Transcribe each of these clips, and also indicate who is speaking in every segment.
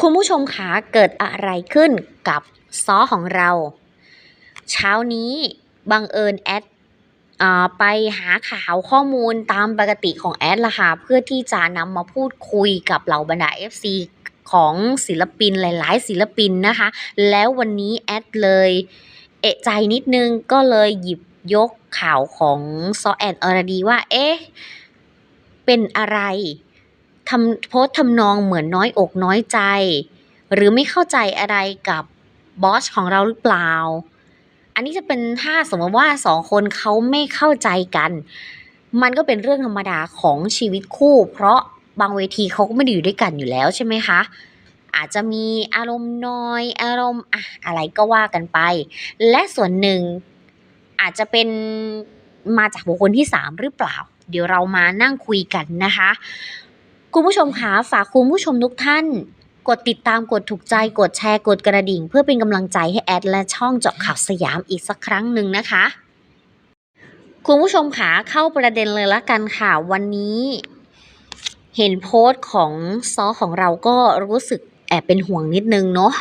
Speaker 1: คุณผู้ชมคะเกิดอะไรขึ้นกับซอของเรา เช้านี้บังเอิญแอดอไปหาข่าวข้อมูลตามปกติของแอดล่ะค่ะเพื่อที่จะนำมาพูดคุยกับเหล่าบรรดา FC ของศิลปินหลาย ๆ ศิลปินนะคะ แล้ววันนี้แอดเลยเอะใจนิดนึงก็เลยหยิบยกข่าวของซอแอนอรดีว่า เอ๊ะ เป็นอะไร ทำโพสทำนองเหมือนน้อยอกน้อยใจ หรือไม่เข้าใจอะไรกับบอสของเราหรือเปล่า อันนี้จะเป็นถ้าสมมติว่าสองคนเขาไม่เข้าใจกัน มันก็เป็นเรื่องธรรมดาของชีวิตคู่ เพราะบางเวทีเขาก็ไม่ได้อยู่ด้วยกันอยู่แล้วใช่ไหมคะอาจจะมีอารมณ์น้อย อารมณ์อะอะไรก็ว่ากันไป และส่วนหนึ่งอาจจะเป็นมาจากบุคคลที่สามหรือเปล่า เดี๋ยวเรามานั่งคุยกันนะคะ คุณผู้ชมคะฝากคุณผู้ชมทุกท่าน กดติดตามกดถูกใจกดแชร์กดกระดิ่ง เพื่อเป็นกำลังใจให้แอดและช่องเจาะข่าวสยามอีกสักครั้งหนึ่งนะคะ คุณผู้ชมคะเข้าประเด็นเลยละกันค่ะ วันนี้ เห็นโพสต์ของซอของเราก็รู้สึกแอบเป็นห่วงนิดนึงเนาะ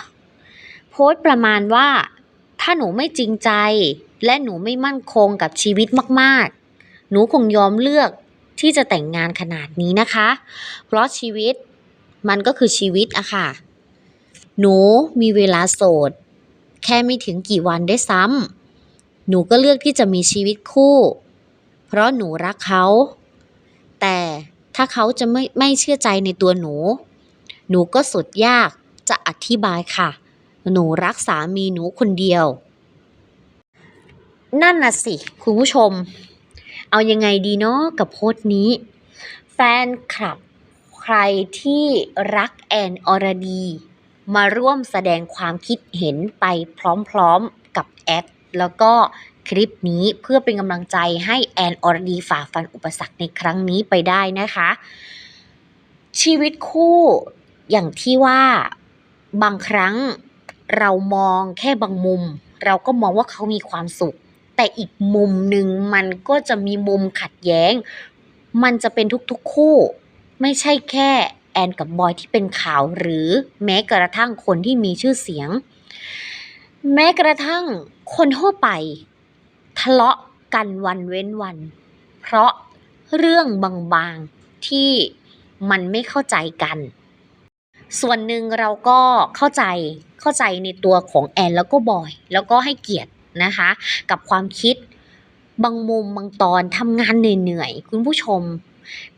Speaker 1: โพสต์ประมาณว่า ถ้าหนูไม่จริงใจ และหนูไม่มั่นคงกับชีวิตมาก ๆ หนูคงยอมเลือก ที่จะแต่งงานขนาดนี้นะคะ เพราะชีวิตมันก็คือชีวิตอะค่ะ หนูมีเวลาโสด แค่ไม่ถึงกี่วันได้ซ้ำหนูก็เลือกที่จะมีชีวิตคู่ เพราะหนูรักเขา แต่ถ้าเขาจะไม่ไม่เชื่อใจในตัวหนู หนูก็สุดยากจะอธิบายค่ะ หนูรักสามีหนูคนเดียว นั่นน่ะสิ คุณผู้ชม เอายังไงดีเนาะกับโพสต์นี้ แฟนคลับใครที่รักแอนอรดี มาร่วมแสดงความคิดเห็นไปพร้อมๆกับแอดแล้วก็คลิปนี้เพื่อเป็นกำลังใจให้แอนอรดีฝ่าฟันอุปสรรคในครั้งนี้ไปได้นะคะ ชีวิตคู่อย่างที่ว่าบางครั้งเรามองแค่บางมุม เราก็มองว่าเขามีความสุข แต่อีกมุมหนึ่งมันก็จะมีมุมขัดแย้ง มันจะเป็นทุกๆคู่ ไม่ใช่แค่แอนกับบอยที่เป็นข่าวหรือแม้กระทั่งคนที่มีชื่อเสียง แม้กระทั่งคนทั่วไป ทะเลาะกันวันเว้นวัน เพราะเรื่องบางๆที่มันไม่เข้าใจกัน ส่วนหนึ่งเราก็เข้าใจเข้าใจในตัวของแอนแล้วก็บอย แล้วก็ให้เกียรติ นะคะ กับความคิดบางมุมบางตอนทำงานเหนื่อยๆคุณผู้ชม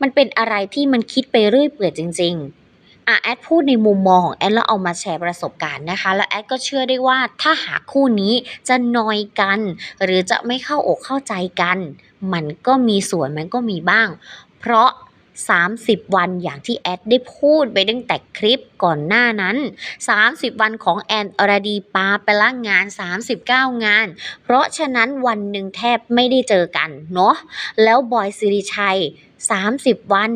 Speaker 1: มันเป็นอะไรที่มันคิดไปเรื่อยเปื่อยจริง ๆอะแอดพูดในมุมมองของแอดแล้วเอามาแชร์ประสบการณ์นะคะ แล้วแอดก็เชื่อได้ว่าถ้าหากคู่นี้จะนอยกัน หรือจะไม่เข้าอกเข้าใจกัน มันก็มีส่วนมันก็มีบ้าง เพราะ 30 วันอย่างที่แอดได้พูดไปตั้งแต่คลิปก่อนหน้านั้น 30 วันของแอนอรดีปาไปละงาน 39 งาน เพราะฉะนั้นวันหนึ่งแทบไม่ได้เจอกันเนาะแล้วบอยสิริชัย 30 วัน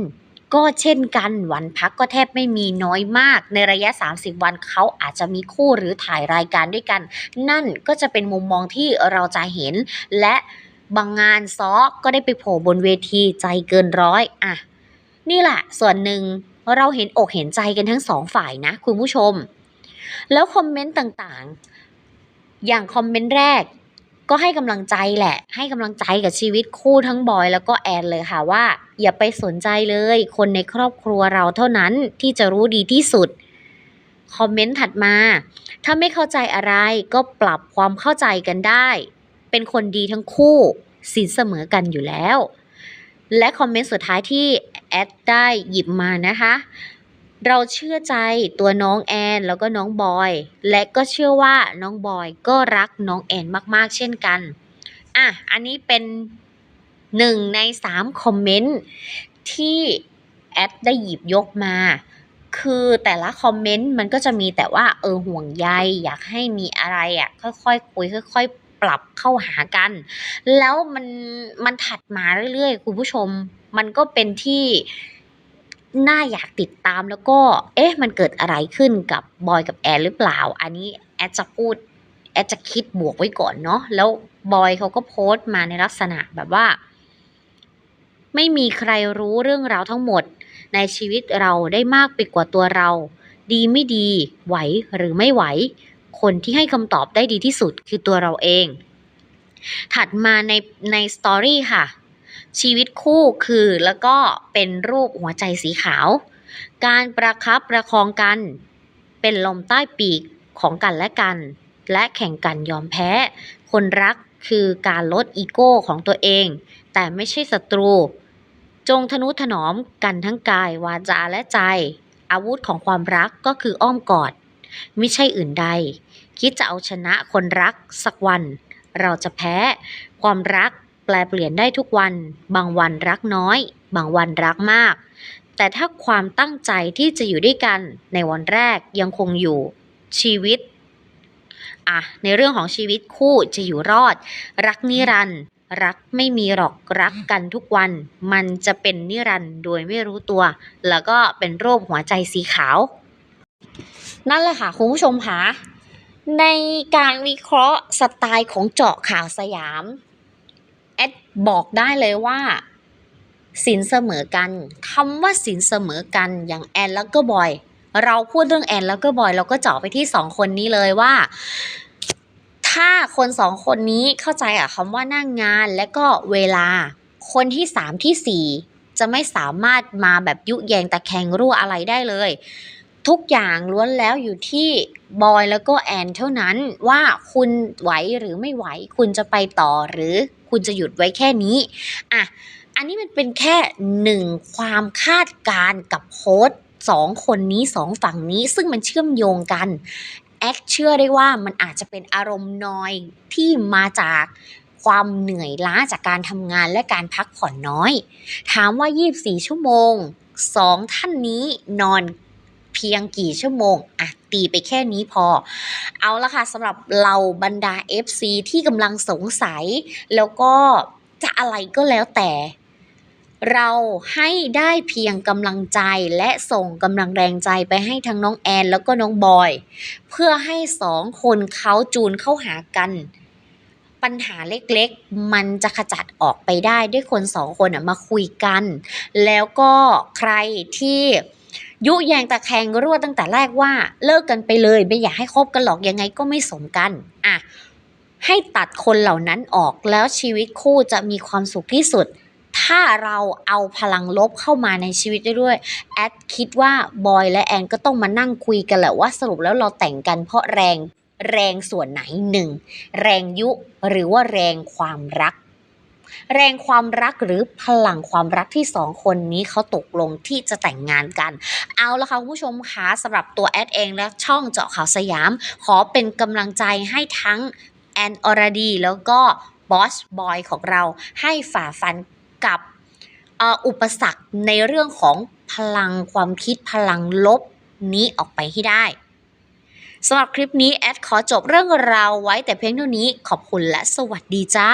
Speaker 1: ก็เช่นกันวันพักก็แทบไม่มีน้อยมาก ในระยะ 30 วันเขาอาจจะมีคู่หรือถ่ายรายการด้วยกัน นั่นก็จะเป็นมุมมองที่เราจะเห็น และบางงานซอก็ได้ไปโผล่บนเวทีใจเกินร้อยอะ นี่แหละส่วนหนึ่งเราเห็นอกเห็นใจกันทั้งสองฝ่ายนะคุณผู้ชม แล้วคอมเมนต์ต่างๆ อย่างคอมเมนต์แรกก็ให้กำลังใจแหละ ให้กำลังใจกับชีวิตคู่ทั้งบอยแล้วก็แอนเลยค่ะว่า อย่าไปสนใจเลย คนในครอบครัวเราเท่านั้นที่จะรู้ดีที่สุด คอมเมนต์ถัดมา ถ้าไม่เข้าใจอะไรก็ปรับความเข้าใจกันได้ เป็นคนดีทั้งคู่สินเสมอกันอยู่แล้ว และคอมเมนต์สุดท้ายที่ แอดได้หยิบมานะคะ เราเชื่อใจตัวน้องแอนแล้วก็น้องบอย และก็เชื่อว่าน้องบอยก็รักน้องแอนมากๆ เช่นกันอะอันนี้เป็นหนึ่งในสามคอมเมนต์ที่แอดได้หยิบยกมา คือแต่ละคอมเมนต์มันก็จะมีแต่ว่าเออห่วงใยอยากให้มีอะไรอะค่อยๆคุยค่อย ๆ ปรับเข้าหากัน แล้วมันมันถัดมาเรื่อยๆ คุณผู้ชม มันก็เป็นที่น่าอยากติดตามแล้วก็ เอ๊ะ มันเกิดอะไรขึ้นกับบอยกับแอนหรือเปล่า อันนี้แอดจะพูดแอดจะคิดบวกไว้ก่อนเนาะแล้วบอยเขาก็โพสต์มาในลักษณะแบบว่า ไม่มีใครรู้เรื่องราวทั้งหมด ในชีวิตเราได้มากไปกว่าตัวเรา ดีไม่ดี ไหวหรือไม่ไหว คนที่ให้คำตอบได้ดีที่สุดคือตัวเราเอง ถัดมาในในสตอรี่ค่ะ ชีวิตคู่คือแล้วก็เป็นรูปหัวใจสีขาว การประคับประคองกัน เป็นลมใต้ปีกของกันและกัน และแข่งกันยอมแพ้ คนรักคือการลดอีโก้ของตัวเอง แต่ไม่ใช่ศัตรู จงทนุถนอมกันทั้งกาย วาจาและใจ อาวุธของความรักก็คืออ้อมกอด ไม่ใช่อื่นใด คิดจะเอาชนะคนรักสักวัน เราจะแพ้ ความรักแปลเปลี่ยนได้ทุกวัน บางวันรักน้อย บางวันรักมาก แต่ถ้าความตั้งใจที่จะอยู่ด้วยกันในวันแรกยังคงอยู่ชีวิตอะในเรื่องของชีวิตคู่จะอยู่รอด รักนิรันดร์รักไม่มีหรอกรักกันทุกวัน มันจะเป็นนิรันดร์โดยไม่รู้ตัว แล้วก็เป็นรูปหัวใจสีขาว นั่นแหละค่ะคุณผู้ชมคะในการวิเคราะห์สไตล์ของเจาะข่าวสยามแอดบอกได้เลยว่าสินเสมอกันคำว่าสินเสมอกันอย่างแอนแล้วก็บอย เราพูดเรื่องแอนแล้วก็บอย เราก็เจาะไปที่สองคนนี้เลยว่า ถ้าคนสองคนนี้เข้าใจอะคำว่าหนั่งงานและก็เวลา คนที่สามที่สี่จะไม่สามารถมาแบบยุแยงตะแคงรั่วอะไรได้เลย ทุกอย่างล้วนแล้วอยู่ที่บอยแล้วก็แอนเท่านั้นว่าคุณไหวหรือไม่ไหว คุณจะไปต่อหรือคุณจะหยุดไว้แค่นี้อะอันนี้มันเป็นแค่หนึ่งความคาดการกับโค้ดสองคนนี้สองฝั่งนี้ซึ่งมันเชื่อมโยงกันแอคเชื่อได้ว่ามันอาจจะเป็นอารมณ์นอยที่มาจากความเหนื่อยล้าจากการทำงานและการพักผ่อนน้อย ถามว่า 24 ชั่วโมงสองท่านนี้นอน พียงกี่ชั่วโมงอะตีไปแค่นี้พอ เอาละค่ะสำหรับเราบรรดา FC ที่กำลังสงสัย แล้วก็จะอะไรก็แล้วแต่ เราให้ได้เพียงกำลังใจและส่งกำลังแรงใจไปให้ทั้งน้องแอนแล้วก็น้องบอย เพื่อให้สองคนเขาจูนเข้าหากันปัญหาเล็กๆ มันจะขจัดออกไปได้ด้วยคนสองคนมาคุยกัน แล้วก็ใครที่ ยุแยงตะแคงรั่วตั้งแต่แรกว่า เลิกกันไปเลยไม่อยากให้คบกันหรอกยังไงก็ไม่สมกันอะให้ตัดคนเหล่านั้นออกแล้วชีวิตคู่จะมีความสุขที่สุด ถ้าเราเอาพลังลบเข้ามาในชีวิตด้ด้วยแอดคิดว่าบอยและแอนก็ต้องมานั่งคุยกันแหละว่าสรุปแล้วเราแต่งกันเพราะแรงแรงส่วนไหนหนึ่งแรงยุหรือว่าแรงความรัก แรงความรักหรือพลังความรักที่สองคนนี้เขาตกลงที่จะแต่งงานกัน เอาละค่ะคุณผู้ชมคะสำหรับตัวแอดเองและช่องเจาะข่าวสยาม ขอเป็นกำลังใจให้ทั้งแอนอรดีแล้วก็บอสบอยของเราให้ฝ่าฟันกับอุปสรรคในเรื่องของพลังความคิดพลังลบนี้ออกไปให้ได้สำหรับคลิปนี้แอดขอจบเรื่องราวไว้แต่เพียงเท่านี้ขอบคุณและสวัสดีจ้า